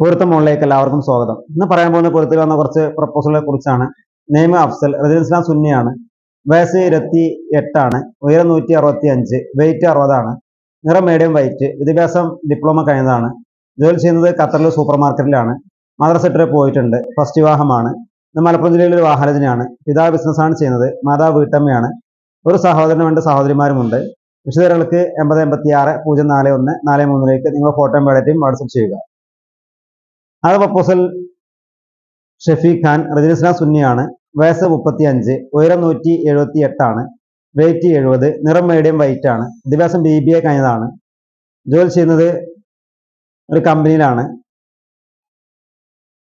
പൊരുത്തം മുകളിലേക്ക് എല്ലാവർക്കും സ്വാഗതം. ഇന്ന് പറയാൻ പോകുന്ന പൊരുത്തിൽ വന്ന കുറച്ച് പ്രപ്പോസലുകളെ കുറിച്ചാണ്. നെയ്മ അഫ്സൽ റജിസ്ലാം സുന്നിയാണ് വയസ്സ് ഇരുപത്തി എട്ടാണ് ഉയരം നൂറ്റി അറുപത്തി അഞ്ച് വെയിറ്റ് അറുപതാണ്. നിറം മീഡിയം വൈറ്റ് വിദ്യാഭ്യാസം ഡിപ്ലോമ കഴിഞ്ഞതാണ്. ജോലി ചെയ്യുന്നത് ഖത്തറിലെ സൂപ്പർ മാർക്കറ്റിലാണ് മദർ സെക്ടറിൽ പോയിട്ടുണ്ട്. ഫസ്റ്റ് വിവാഹമാണ്. ഇത് മലപ്പുറം ജില്ലയിലെ ഒരു വാഹനത്തിനാണ് പിതാവ് ബിസിനസ്സാണ് ചെയ്യുന്നത്. മാതാവ് വീട്ടമ്മയാണ്. ഒരു സഹോദരനും രണ്ട് സഹോദരിമാരുമുണ്ട്. വിശദങ്ങൾക്ക് എൺപത് എൺപത്തി ആറ് പൂജ്യം നാല് ഒന്ന് നാല് മൂന്നിലേക്ക് നിങ്ങൾ ഫോട്ടോയും ബയോഡേറ്റയും വാട്സപ്പ് ചെയ്യുക. ആദ്യ പ്രപ്പോസൽ ഷഫീഖ് ഖാൻ റജിനിസ്ല സുന്നിയാണ്. വയസ്സ് മുപ്പത്തി അഞ്ച് ഉയരം നൂറ്റി എഴുപത്തി എട്ടാണ് വെയിറ്റ് എഴുപത് നിറം മീഡിയം വൈറ്റ് ആണ്. വിദ്യാഭ്യാസം ബി ബി എ കഴിഞ്ഞതാണ്. ജോലി ചെയ്യുന്നത് ഒരു കമ്പനിയിലാണ്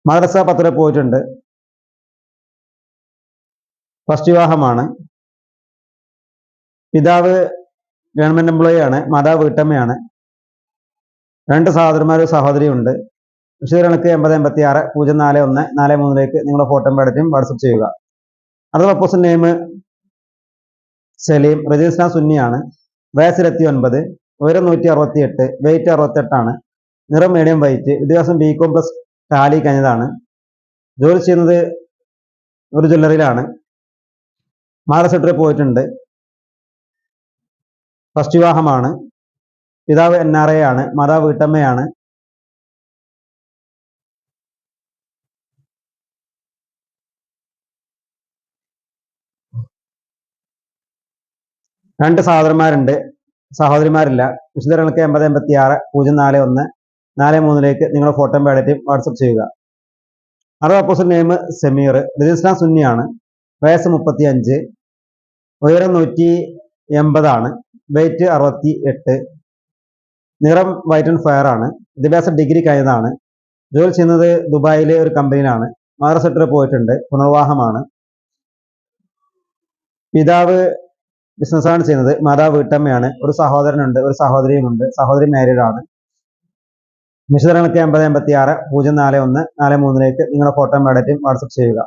മദ്രസ പത്ര പോയിട്ടുണ്ട്. ഫസ്റ്റ് വിവാഹമാണ്. പിതാവ് ഗവൺമെന്റ് എംപ്ലോയി ആണ് മാതാവ് വീട്ടമ്മയാണ്. രണ്ട് സഹോദരന്മാരും സഹോദരിയുണ്ട് വിശദങ്ങൾക്ക് എൺപത് എൺപത്തി ആറ് പൂജ്യം നാല് ഒന്ന് നാല് മൂന്നിലേക്ക് നിങ്ങളുടെ ഫോട്ടോ പേടറ്റും വാട്സപ്പ് ചെയ്യുക. അടുത്ത പ്രപ്പോസൽ നെയിം സലീം റജിസ്ന സുന്നിയാണ് വയസ്സ് ഇരുപത്തി ഒൻപത് ഉയരം നൂറ്റി അറുപത്തി എട്ട് വെയിറ്റ് അറുപത്തെട്ടാണ് നിറം മീഡിയം വൈറ്റ് വിദ്യാഭ്യാസം ബി കോം പ്ലസ് ടാലി കഴിഞ്ഞതാണ്. ജോലി ചെയ്യുന്നത് ഒരു ജ്വല്ലറിയിലാണ് മഹാരാഷ്ട്രയിൽ പോയിട്ടുണ്ട്. ഫസ്റ്റ് വിവാഹമാണ്. പിതാവ് എൻ ആർ എ ആണ്. മാതാവ് വീട്ടമ്മയാണ്. രണ്ട് സഹോദരന്മാരുണ്ട്. സഹോദരിമാരില്ല. വിശുദ്ധങ്ങൾക്ക് എൺപത് എൺപത്തി ആറ് പൂജ്യം നാല് ഒന്ന് നാല് മൂന്നിലേക്ക് നിങ്ങളുടെ ഫോട്ടോ ബയോഡേറ്റയും വാട്സപ്പ് ചെയ്യുക. അടുത്ത അപ്പോസൽ നെയിം സെമീർ രജിസ്ട്രാൻ സുന്നിയാണ്. വയസ്സ് മുപ്പത്തി അഞ്ച് ഉയരം നൂറ്റി എൺപതാണ്. വെയിറ്റ് അറുപത്തി എട്ട് നിറം വൈറ്റ് ആൻഡ് ഫയർ ആണ്. വിദ്യാഭ്യാസ ഡിഗ്രി കഴിഞ്ഞതാണ്. ജോലി ചെയ്യുന്നത് ദുബായിലെ ഒരു കമ്പനിയിലാണ്. മഹാരാഷ്ട്രയിൽ പോയിട്ടുണ്ട്. പുനർവാഹമാണ് പിതാവ് ബിസിനസ്സാണ് ചെയ്യുന്നത്. മാതാവ് വീട്ടമ്മയാണ്. ഒരു സഹോദരനുണ്ട് ഒരു സഹോദരിയുമുണ്ട്. സഹോദരി മേരിയാണ് ആണ്. വിശദങ്ങൾക്ക് എൺപത് എൺപത്തി ആറ് പൂജ്യം നാല് ഒന്ന് നാല് മൂന്നിലേക്ക് നിങ്ങളുടെ ഫോട്ടോ ബയോഡേറ്റയും വാട്സപ്പ് ചെയ്യുക.